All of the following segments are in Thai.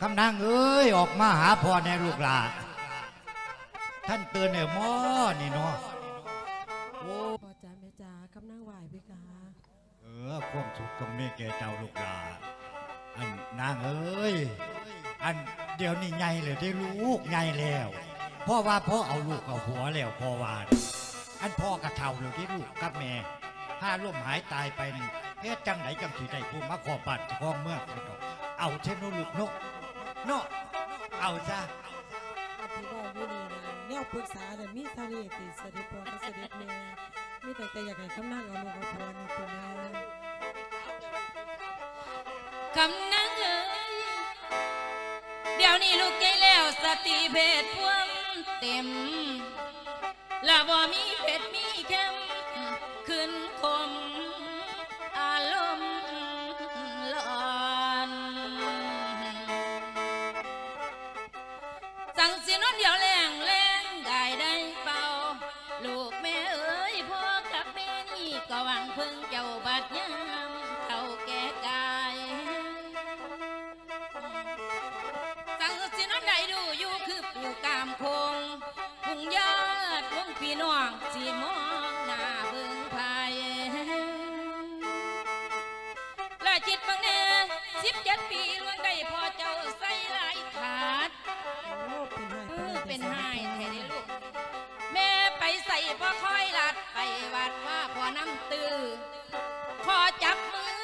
คำนางเอ้ยออกมาหาพ่อแน่ลูกหลาท่านเตือนเนี่ยหมอนี่เนาะโอ้พ่อจ๋าแม่จ๋ากำลังไหวพี่กาเออความสุขก็มีแก่เจ้าลูกหลาอันนางเอ้ยอันเดี๋ยวนี้ใหญ่เลยได้ลูกใหญ่แล้วพ่อว่าพ่อเอาลูกเอาหัวแล้วพ่อว่าอันพ่อกระเท่าเลยที่ลูกกับแม่ถ้าล่มหายตายไปนี่เฮ็ดจังไหนจังสิได้ผู้มาขอบัตรขอเมืองไปดอกเอาเช่นนู้นลูกเนก เนาะเอาซะอธิบายอยู่นี่นะแนวปรึกษาแต่มีเท่านี้ติเสด็จพ่อกับเสด็จแม่มีแต่แต่อยากให้กำลังเอาลูกเอาผัวนี่ตัวแม่กำนังเอ้ยเดี๋ยวนี้ลูกใจแล้วสติเพศพ่วมเต็มและบ่มีเพชรมี ใส่พ่อคอยลัดไปวัดว่าพ่อน้ำตือขอจับมือ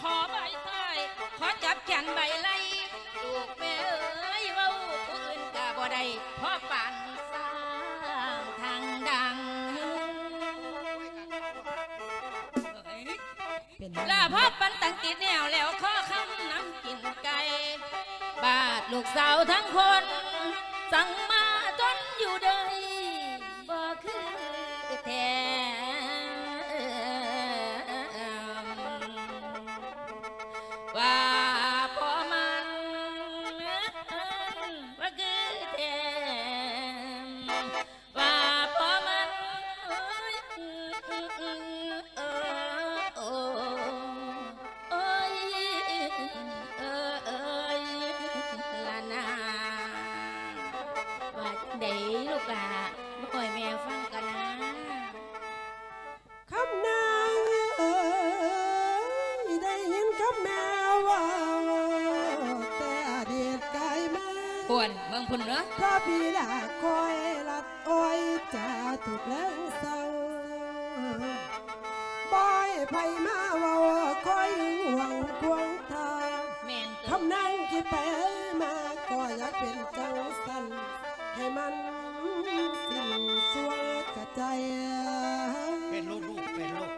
ขอใบไท้ายขอจับแขนใบไหลลูกแม่เอ้ยเว้าผู้อื่นกะบ่ได้เพราะป่านสร้างทางดังเป็นลาพ่อปันตั้งติดแนวแล้วขอคำน้ำกินไก่บาดลูกสาวทั้งคน สั่งมา แควรเบิ่งพุ่นเนาะพระบิดาคอยรัดอ้อยจะถูกแล้วเศร้าบอยไผมาเว่าคอยห่วงควงทางแม่นเติบคำนั่งคิดไปมาก็อยากเป็นจังสันให้มันสิ้นสวงกระใจ เป็นลูกลูกเป็นลูก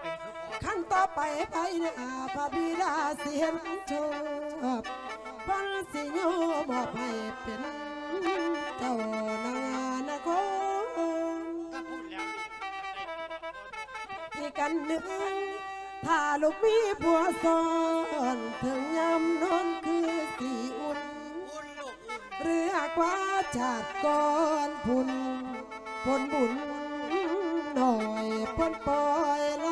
เป็นคือพ่อขั้นต่อไปไปหน้าพระบิดาเสียนชอบ พันสิโยมอบให้เป็นเจ้านางนครก็พูดแล้วที่กันหนึ่งถ้าลูกมีผัวซ้อนถึงยำนอนคือสีอุ่น อุ่นลูกอุ่นเรือกว่าชาติก่อนพุนผลบุญหน่อยพนปล่อยไหล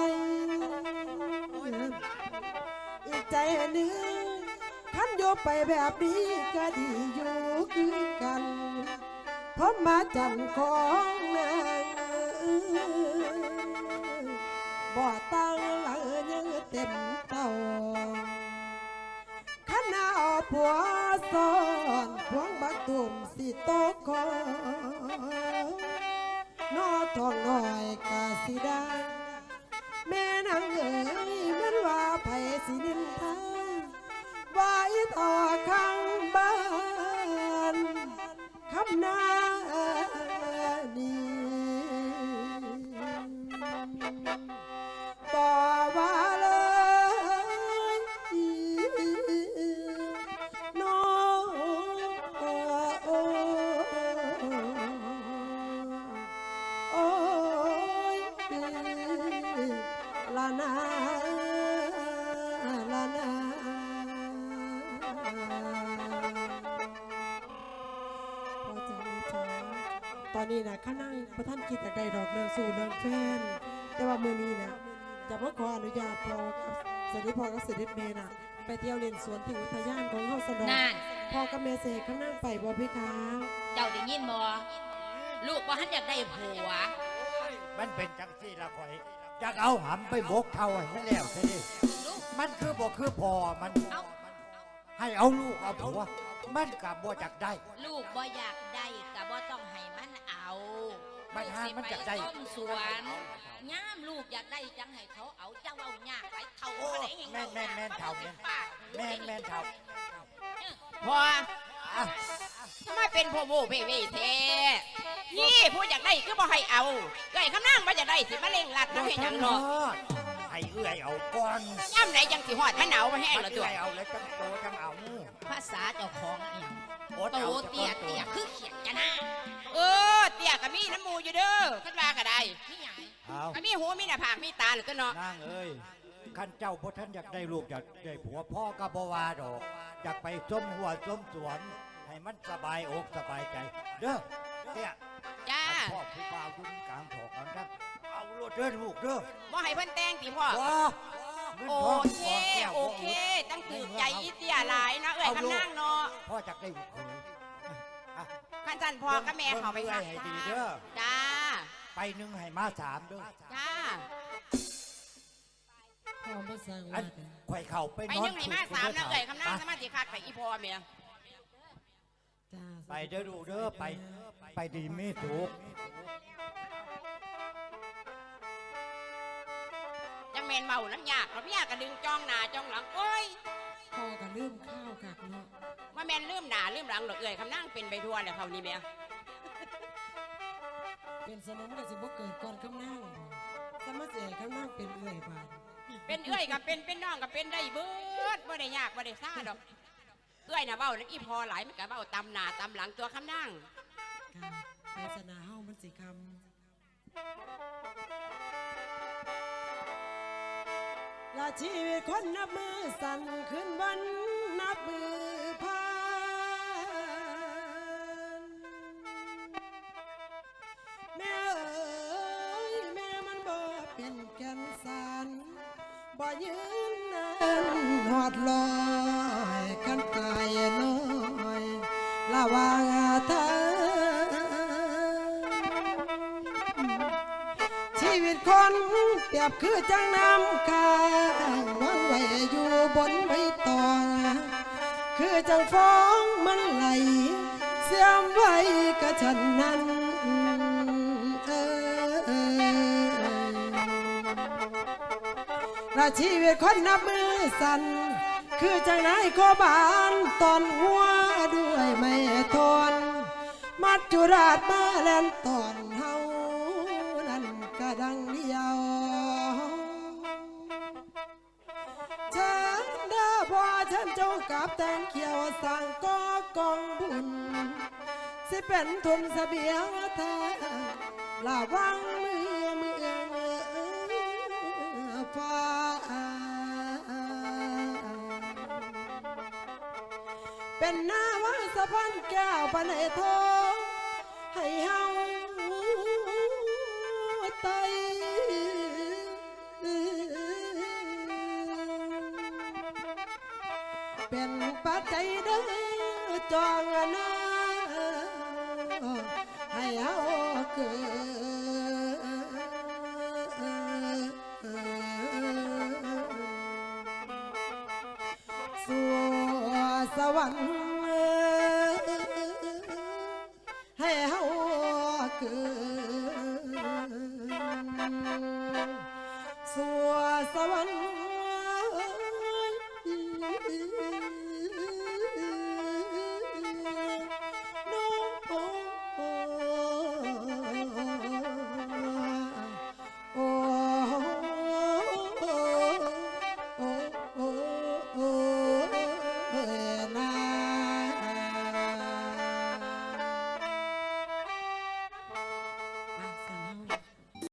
อีกใจหนึ่ง นโยกไปแบบนี้ก็ดีอยู่คือกันเพราะมาจันของนางบ่ตั้งหลังยังเต็มเต้าขณะผัวซ้อนพวงบักตุ่มสิโตคอนอทองน้อยกาสิได้แม่นางเอ๋ย ค ตอนนี้นะข้านั่งพระท่านคิดแต่ได้ดอกเรื่องสู่เรื่องแฟน แต่ว่ามือนี้นะจะมาขออนุญาตพอกับเสด็จพ่อกับเสด็จแม่นะไปเที่ยวเล่นสวนที่อุทยานของเฮาสนองน่ากับแม่เสกเขานั่งไปบ่พี่คะเจ้าได้ยินบ่ลูกบ่หันอยากได้ผัวมันเป็นจังซี่ละข่อยอยากเอาหำไปบกเขาให้มันแล้วซะดิลูกมันคือบ่คือพอมันเอาให้เอาลูกเอาผัวมันกับบ่จักได้ ลูกบ่อยากได้ก็บ่ต้องให้มันเอา มันห้ามันอยากได้ ลูสิไปต้มสวนย่ามลูกอยากได้จังให้เขาเอาเจ้าเอายากไปเขาบ่ได้เห็นแม่นแม่นแม่นเท่าแม่น แม่นแม่นเท่าพออะทำไมเป็นพ่อโวเพ่เว่เทนี่ผู้อยากได้คือบ่ให้เอาเอ้ยคำนั่งบ่อยากได้สิมาเล่งลัดน้องให้หยังหนอ เอื้อยเอาก่อนย่ำไหนจังสิหอดมันหนาวมาแห้งให้แล้วตัวเอื้อยเอาแล้วจังโตจังเอาภาษาเจ้าของเองโอ้โตเตี้ยเตี้ยคือเขียนกันนะเออเตี้ยก็มีน้ำมูอยู่เด้อขึ้นว่าก็ได้นี่หยังเอาก็มีหูมีหน้าผากมีตาหรือตัวเนาะนางเอ้ยขันเจ้าพ่ท่านอยากได้ลูกอยากได้ผัวพ่อก็บ่ว่าดอกอยากไปส้มหัวส้มสวนให้มันสบายอกสบายใจ เด้อเนี่ยจ้าพ่อผู้บ่าวอยุ่งกลางถอกกันครับ เอาโลดเด้อลูกเด้อบ่ให้เพิ่นแต่งติพ่อ ว้างินโอทองเคของแก้วโอเค ตั้งถือใจอีเตี้ยหลายเนาะเอ้ยคำนั่งเนาะพ่อจักได้ลูกเขยอะขันสันพ่อกับแม่เขาไปเบิ่งหัเอื้อยกให้ดีเด้อจ้า ไปหนึ่งให้มาสามเด้อจ้าพ่อมาสั่งอัว่านข่อยเข่าไปไปนอนยังไหนมาสามนะเอ้ยคำนั่งสไปมาธิคักไปอีพ่อเมียจ้าไปเด้อดูกเด้อไป ไปดีไม่ถูก จังแมนเมาน้ำยากเราพี่ยากก็ดึงจ้องหน้าจ้องหลังโอ้ยพ่อก็ลืมข้าวกักเนาะว่าแมนลืมหน้าลืมหลังหรอกเอ้ยคำนั่งเป็นไปทั่วเลยเขานี่เมียเป็นสนมก็สิบ่เกิดก่อนคำนั่งสมาเสกคำนั่งเป็นเอื้อยบาดเป็นเอ้ยกับเป็นเป็นน้องกับเป็นได้เบิดบ่ได้ยากบ่ได้ซ่าดอกเอ้ยน่ะเบ้าแล้วอีพอหลายมันก็เบ้าตำหน้าตำหลังตัวคำนั่งค่ะศาสนาเฮามันสิคำ ลาชีวิตคนนับมือสั่นขึ้นวันนับมือพานแม่เอ๋ยแม่มันบ่เป็นแก่นสารบ่ยืนนานหอดลอยกันตายน้อยละวางเธอ วิตคนเปรียบคือจังน้ำกางวางไว้อยู่บนใบตอง คือจังฟ้องมันไหล เสื่อมไว้กับฉันนั้นเออและชีวิตคนนับมือสั่นคือจังนายโคบานตอนหัวด้วยไม่ทนมัจจุราชมาแลนตอน ด้อพ่อฉันเจ้ากับแตงเขียวสั่งก่อกองบุญ สิเป็นทุนเสบียงแท้ละวังมือมือฟ้าเป็นหน้าว่าสะพานแก้วปนในทองให้เฮา เป็นปัจจัยเด้อจองนะให้เฮาเกิดสู่สวรรค์